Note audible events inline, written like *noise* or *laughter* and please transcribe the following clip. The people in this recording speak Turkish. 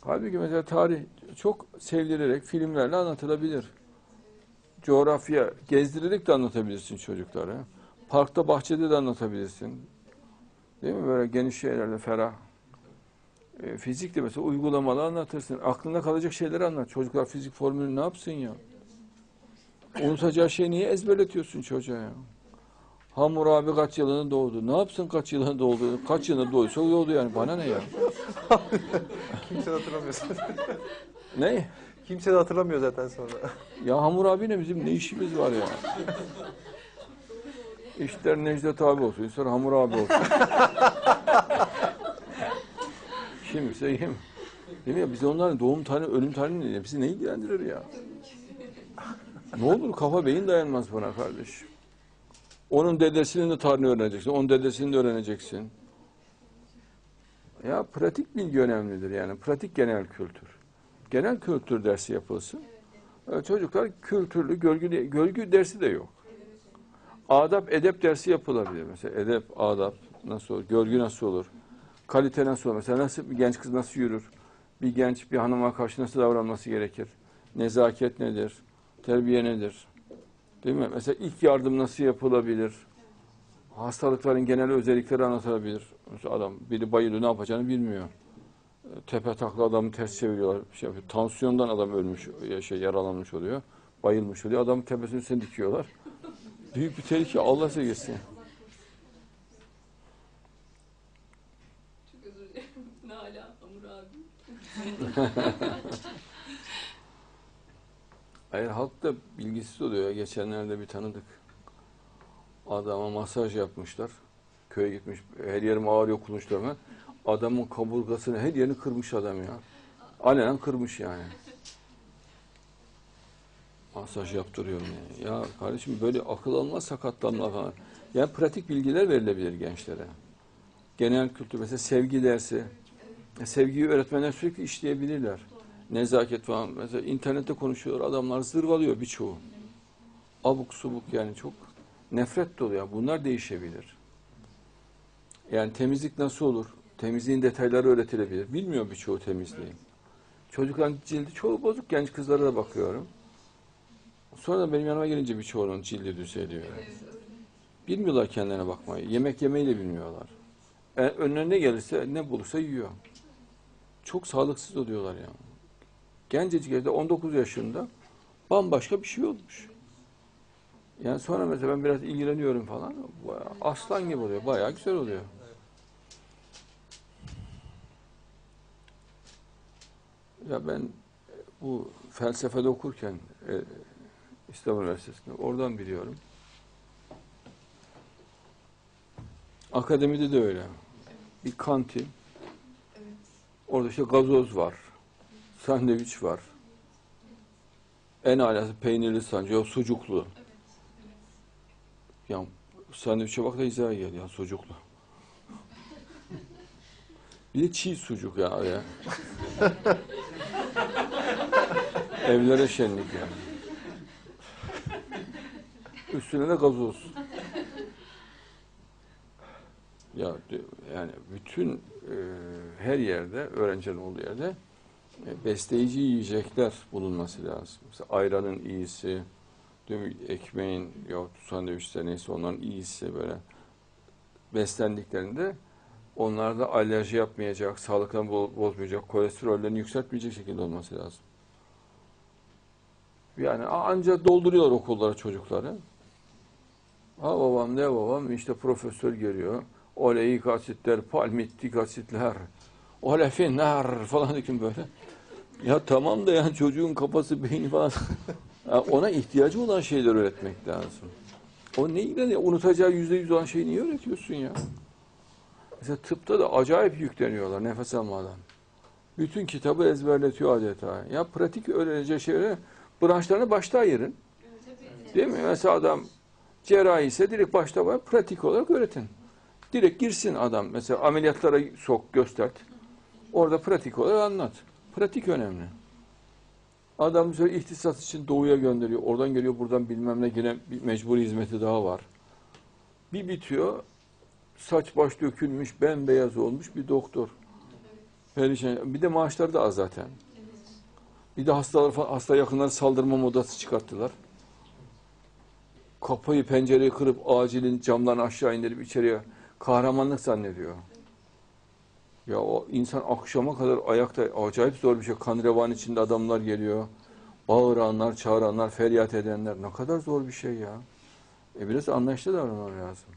Halbuki mesela tarih çok sevdirerek filmlerle anlatılabilir. Coğrafya gezdirerek de anlatabilirsin çocuklara. Parkta, bahçede de anlatabilirsin. Değil mi? Böyle geniş şeylerle ferah. E, fizik de mesela uygulamalı anlatırsın. Aklında kalacak şeyleri anlat. Çocuklar fizik formülünü ne yapsın ya? Unutacağı şeyi niye ezberletiyorsun çocuğa ya? Hamur abi kaç yılında doğdu? Ne yapsın kaç yılında doğdu? Kaç yılında doğduysa doğdu yani. Bana ne ya? *laughs* Kimse de hatırlamıyor zaten. Ne? Kimse de hatırlamıyor zaten sonra. Ya Hamur abiyle bizim ne işimiz var ya? İster Necdet abi olsun, ister Hamur abi olsun. *laughs* Kimse kim? Değil mi ya? Biz onların doğum tarihi, ölüm tarihi ne? Bizi ne ilgilendirir ya? Ne olur kafa beyin dayanmaz buna kardeş. Onun dedesinin de tarihini öğreneceksin, onun dedesini de öğreneceksin. Ya pratik bilgi önemlidir yani, pratik genel kültür. Genel kültür dersi yapılsın. Ee, Çocuklar kültürlü, görgü, görgü dersi de yok. Adap, edep dersi yapılabilir. Mesela edep, adap nasıl olur, görgü nasıl olur, kalite nasıl olur. Mesela nasıl bir genç kız nasıl yürür, bir genç bir hanıma karşı nasıl davranması gerekir, nezaket nedir, terbiye nedir, değil mi? Mesela ilk yardım nasıl yapılabilir, hastalıkların genel özellikleri anlatılabilir. Mesela adam biri bayılıyor ne yapacağını bilmiyor. Tepe takla adamı ters çeviriyorlar. Şey yapıyor. Tansiyondan adam ölmüş, şey yaralanmış oluyor. Bayılmış oluyor. Adamın tepesinin üstüne dikiyorlar. Büyük bir tehlike. Allah sevgisi. Çok özür dilerim. *laughs* Nala, Hamur abi. *laughs* Hayır halk da bilgisiz oluyor. ya. Geçenlerde bir tanıdık. Adama masaj yapmışlar. Köye gitmiş. Her yerim ağrıyor kulunçlarım. ben. Adamın kaburgasını her yerini kırmış adam ya. Alenen kırmış yani. Masaj yaptırıyorum yani. Ya kardeşim böyle akıl almaz sakatlanma falan. Yani pratik bilgiler verilebilir gençlere. Genel kültür mesela sevgi dersi. Sevgiyi öğretmenler sürekli işleyebilirler. Nezaket falan. Mesela internette konuşuyor adamlar zırvalıyor birçoğu. Abuk subuk yani çok nefret dolu ya. Bunlar değişebilir. Yani temizlik nasıl olur? Temizliğin detayları öğretilebilir. Bilmiyor birçoğu temizliği. Çocukların cildi çoğu bozuk. Genç kızlara da bakıyorum. Sonra da benim yanıma gelince birçoğunun cildi düzeliyor. Bilmiyorlar kendilerine bakmayı. Yemek yemeyi de bilmiyorlar. E, önüne ne gelirse ne bulursa yiyor. Çok sağlıksız oluyorlar yani. Gencecik evde 19 yaşında bambaşka bir şey olmuş. Yani sonra mesela ben biraz ilgileniyorum falan. bayağı Aslan gibi oluyor. Bayağı güzel oluyor. Ya ben bu felsefede okurken e, İstanbul Üniversitesi'nde oradan biliyorum. Akademide de öyle. Bir kantin. Evet. Orada işte gazoz var. Sandviç var. En alası peynirli sandviç, yok sucuklu. Ya sandviçe bak da izah gel ya sucuklu. *laughs* Bir de çiğ sucuk ya. ya. Evlere şenlik yani. Üstüne de gazoz. Ya yani bütün e, her yerde öğrencilerin olduğu yerde besleyici yiyecekler bulunması lazım. Mesela ayranın iyisi, değil ekmeğin yok sandviçte neyse onların iyisi böyle beslendiklerinde onlarda alerji yapmayacak, sağlıklarını bo- bozmayacak, kolesterollerini yükseltmeyecek şekilde olması lazım. Yani ancak dolduruyorlar okullara çocukları. Ha babam ne babam işte profesör geliyor. Oleik asitler, palmitik asitler, olefinler falan *laughs* dikin böyle. Ya tamam da yani çocuğun kafası, *laughs* beyni falan. Ya ona ihtiyacı olan şeyler öğretmek lazım. O ne ilgileniyor? Unutacağı yüzde yüz olan şeyi niye öğretiyorsun ya? Mesela tıpta da acayip yükleniyorlar nefes almadan. Bütün kitabı ezberletiyor adeta. Ya pratik öğreneceği şeyleri branşlarını başta ayırın. Değil mi? Mesela adam cerrahi ise direkt başta var, pratik olarak öğretin. Direkt girsin adam. Mesela ameliyatlara sok, göstert. Orada pratik olarak anlat. Pratik önemli. Adam mesela ihtisas için doğuya gönderiyor. Oradan geliyor, buradan bilmem ne yine bir mecburi hizmeti daha var. Bir bitiyor, saç baş dökülmüş, bembeyaz olmuş bir doktor. Perişan. Bir de maaşları da az zaten. Bir de hastalar fa- hasta yakınları saldırma modası çıkarttılar. Kapıyı pencereyi kırıp acilin camlarını aşağı indirip içeriye kahramanlık zannediyor. Ya o insan akşama kadar ayakta acayip zor bir şey. Kan revan içinde adamlar geliyor. Bağıranlar, çağıranlar, feryat edenler. Ne kadar zor bir şey ya. E biraz anlayışlı davranmak lazım.